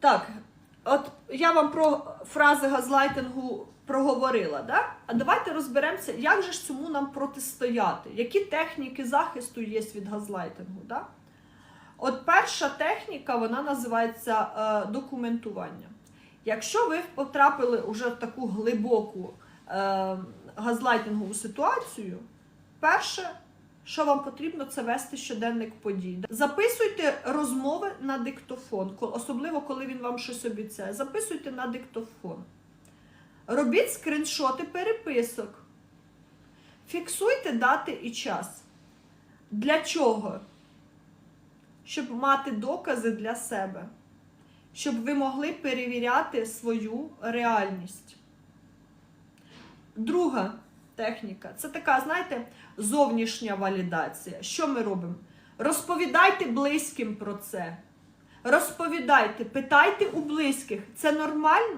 Так, от я вам про фрази газлайтингу проговорила, да? а давайте розберемося, як же ж цьому нам протистояти, які техніки захисту є від газлайтингу. Да? От перша техніка, вона називається е, документування. Якщо ви потрапили вже в таку глибоку е, газлайтингову ситуацію, перше, що вам потрібно, це вести щоденник подій. Записуйте розмови на диктофон, особливо коли він вам щось обіцяє. Записуйте на диктофон. Робіть скріншоти переписок. Фіксуйте дати і час. Для чого? Щоб мати докази для себе, щоб ви могли перевіряти свою реальність. Друга техніка це така, знаєте, зовнішня валідація. Що ми робимо? Розповідайте близьким про це. Розповідайте, питайте у близьких, це нормально?